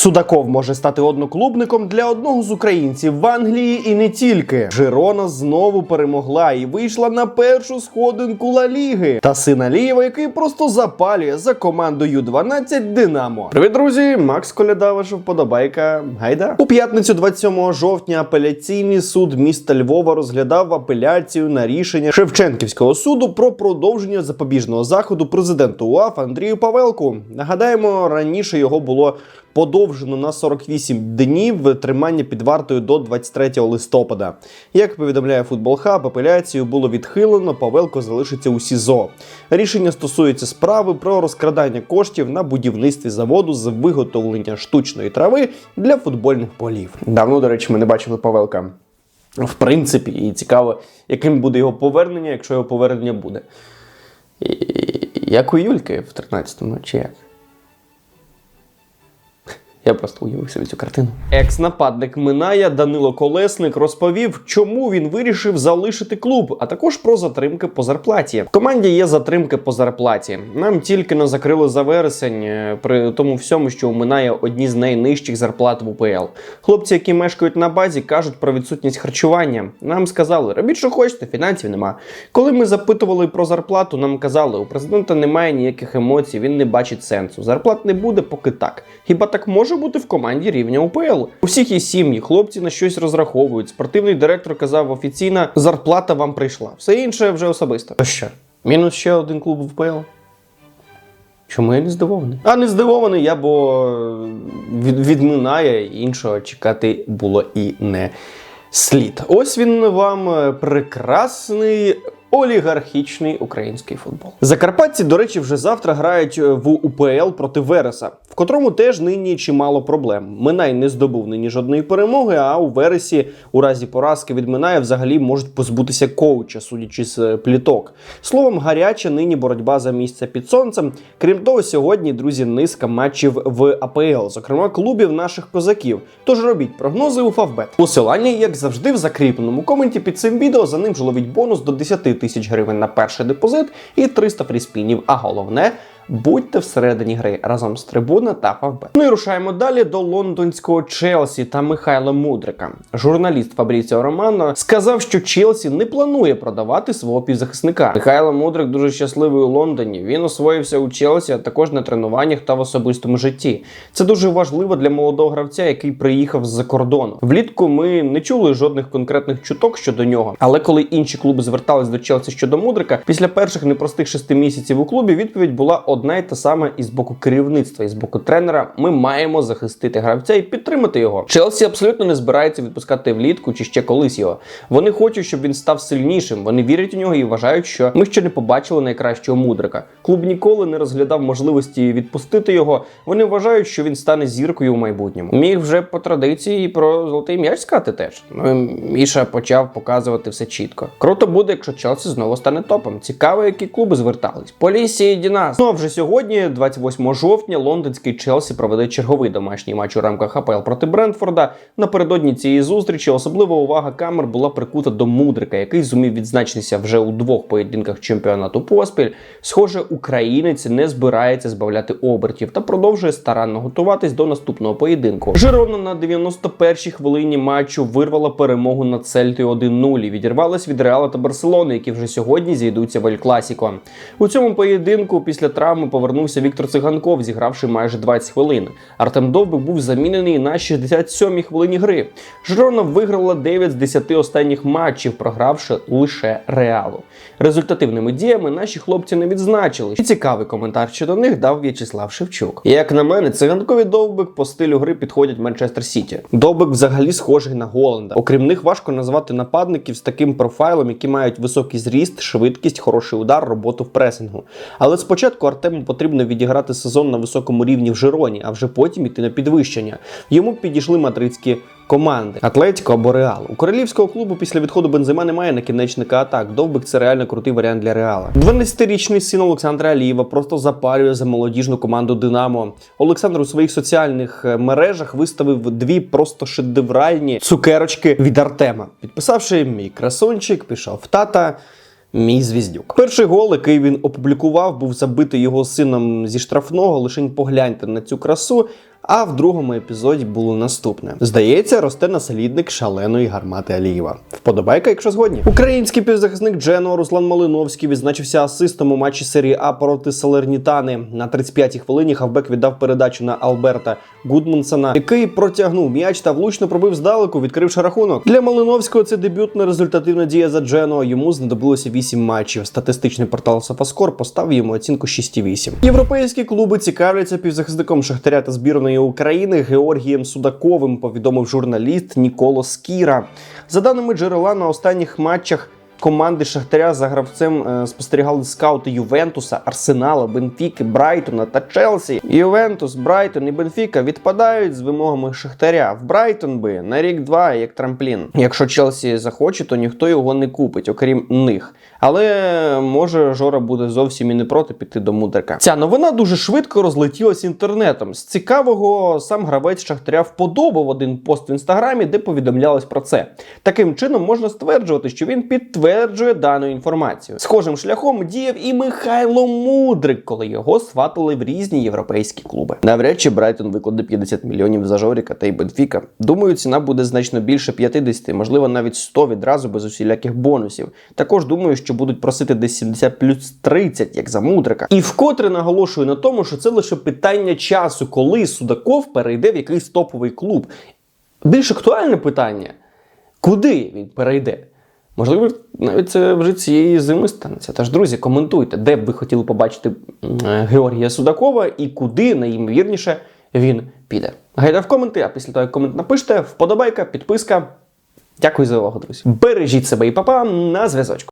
Судаков може стати одноклубником для одного з українців в Англії і не тільки. Жирона знову перемогла і вийшла на першу сходинку Ла Ліги. Та син Алієва, який просто запалює за командою 12 Динамо. Привіт, друзі! Макс Коляда, ваша вподобайка. Гайда. У п'ятницю 27 жовтня апеляційний суд міста Львова розглядав апеляцію на рішення Шевченківського суду про продовження запобіжного заходу президенту УАФ Андрію Павелку. Нагадаємо, раніше його було подовжено на 48 днів тримання під вартою до 23 листопада. Як повідомляє Футбол Хаб, апеляцію було відхилено. Павелко залишиться у СІЗО. Рішення стосується справи про розкрадання коштів на будівництві заводу з виготовлення штучної трави для футбольних полів. Давно, до речі, ми не бачили Павелка. В принципі, і цікаво, яким буде його повернення, якщо його повернення буде. Як у Юльки в 13-му, чи як? Я просто уявив собі цю картину. Екс-нападник Миная Данило Колесник розповів, чому він вирішив залишити клуб, а також про затримки по зарплаті. В команді є затримки по зарплаті. Нам тільки не закрили за вересень, е, при тому всьому, що у Миная одні з найнижчих зарплат в УПЛ. Хлопці, які мешкають на базі, кажуть про відсутність харчування. Нам сказали, робіть, що хочете, фінансів нема. Коли ми запитували про зарплату, нам казали, у президента немає ніяких емоцій, він не бачить сенсу. Зарплат не буде, поки так. Хіба так може бути в команді рівня УПЛ? У всіх є сім'ї, хлопці на щось розраховують. Спортивний директор казав офіційно, зарплата вам прийшла. Все інше вже особисто. То що? Мінус ще один клуб в УПЛ? Чому я не здивований? А не здивований я, бо від, відминає іншого чекати було і не слід. Ось він вам е, прекрасний. Олігархічний український футбол. Закарпатці, до речі, вже завтра грають е, в УПЛ проти Вереса, котрому теж нині чимало проблем. Минай не здобув нині жодної перемоги, а у Вересі у разі поразки від Миная взагалі можуть позбутися коуча, судячи з е, пліток. Словом, гаряча нині боротьба за місце під сонцем. Крім того, сьогодні, друзі, низка матчів в АПЛ, зокрема клубів наших козаків. Тож робіть прогнози у Фавбет. Посилання, як завжди, в закріпленому коменті під цим відео. За ним ж ловіть бонус до 10 тисяч гривень на перший депозит і 300 фріспінів. А головне. Будьте всередині гри разом з трибуна та Фавбет. Ну і рушаємо далі до лондонського Челсі та Михайла Мудрика. Журналіст Фабріціо Романо сказав, що Челсі не планує продавати свого півзахисника. Михайло Мудрик дуже щасливий у Лондоні. Він освоївся у Челсі, а також на тренуваннях та в особистому житті. Це дуже важливо для молодого гравця, який приїхав з-за кордону. Влітку ми не чули жодних конкретних чуток щодо нього. Але коли інші клуби звертались до Челсі щодо Мудрика, після перших непростих шести місяців у клубі відповідь була одна й та сама і з боку керівництва, і з боку тренера. Ми маємо захистити гравця і підтримати його. Челсі абсолютно не збирається відпускати влітку чи ще колись його. Вони хочуть, щоб він став сильнішим. Вони вірять у нього і вважають, що ми ще не побачили найкращого мудрика. Клуб ніколи не розглядав можливості відпустити його. Вони вважають, що він стане зіркою у майбутньому. Міг вже по традиції про золотий м'яч сказати теж. Ну Міша почав показувати все чітко. Круто буде, якщо Челсі знову стане топом. Цікаво, які клуби звертались. Полісі і Дінас. Ну вже сьогодні, 28 жовтня, лондонський Челсі проведе черговий домашній матч у рамках АПЛ проти Брентфорда. Напередодні цієї зустрічі особлива увага камер була прикута до Мудрика, який зумів відзначитися вже у двох поєдинках чемпіонату поспіль. Схоже, українець не збирається збавляти обертів та продовжує старанно готуватись до наступного поєдинку. Жирона на 91-й хвилині матчу вирвала перемогу над Цельтою 1-0 і відірвалась від Реала та Барселони, які вже сьогодні зійдуться в Ель Класіко. У цьому поєдинку після травми повернувся Віктор Циганков, зігравши майже 20 хвилин. Артем Довбик був замінений на 67-й хвилині гри. Жирона виграла 9 з 10 останніх матчів, програвши лише Реалу. Результативними діями наші хлопці не відзначили. І цікавий коментар щодо них дав В'ячеслав Шевчук. Як на мене, циганкові Довбик по стилю гри підходять Манчестер Сіті. Довбик взагалі схожий на Голланда. Окрім них, важко назвати нападників з таким профайлом, які мають високий зріст, швидкість, хороший удар, роботу в пресингу. Але спочатку Артему потрібно відіграти сезон на високому рівні в Жироні, а вже потім іти на підвищення. Йому підійшли мадридські команди Атлетіко або Реал. У королівського клубу після відходу Бензема немає накінечника атак. Довбик це реально крутий варіант для Реала. 12-річний син Олександра Алієва просто запалює за молодіжну команду Динамо. Олександр у своїх соціальних е, мережах виставив дві просто шедевральні цукерочки від Артема. Підписавши мій красунчик, пішов в тата. Мій звіздюк. Перший гол, який він опублікував, був забитий його сином зі штрафного. Лишень погляньте на цю красу. А в другому епізоді було наступне: здається, росте наслідник шаленої гармати Алієва. Вподобайка, якщо згодні. Український півзахисник Джено Руслан Малиновський відзначився асистом у матчі серії А проти Салернітани. На 35-й хвилині хавбек віддав передачу на Алберта Гудмунсона, який протягнув м'яч та влучно пробив здалеку, відкривши рахунок. Для Малиновського це дебютна результативна дія за Джено. Йому знадобилося 8 матчів. Статистичний портал Софаскор поставив йому оцінку 6,8. Європейські клуби цікавляться півзахисником Шахтаря та збірної України Георгієм Судаковим. Повідомив журналіст Ніколо Скіра. За даними джерела, на останніх матчах. Команди Шахтаря за гравцем е, спостерігали скаути Ювентуса, Арсенала, Бенфіки, Брайтона та Челсі. Ювентус, Брайтон і Бенфіка відпадають з вимогами Шахтаря. В Брайтон би на рік-два як трамплін. Якщо Челсі захоче, то ніхто його не купить, окрім них. Але може Жора буде зовсім і не проти піти до мудрика. Ця новина дуже швидко розлетілась інтернетом. З цікавого сам гравець Шахтаря вподобав один пост в інстаграмі, де повідомлялось про це. Таким чином можна стверджувати, що він підтверджує дану інформацію. Схожим шляхом діяв і Михайло Мудрик, коли його сватали в різні європейські клуби. Навряд чи Брайтон викладе 50 мільйонів за Жоріка та й Бенфіка. Думаю, ціна буде значно більше 50, можливо, навіть 100 відразу без усіляких бонусів. Також думаю, що будуть просити десь 70 плюс 30, як за мудрика. І вкотре наголошую на тому, що це лише питання часу, коли Судаков перейде в якийсь топовий клуб. Більш актуальне питання: куди він перейде? Можливо, навіть це вже цієї зими станеться. Тож, друзі, коментуйте, де б ви хотіли побачити е, Георгія Судакова і куди найімовірніше він піде. Гайда в коменти, а після того, як комент напишете, вподобайка, підписка. Дякую за увагу, друзі. Бережіть себе і папа на зв'язочку.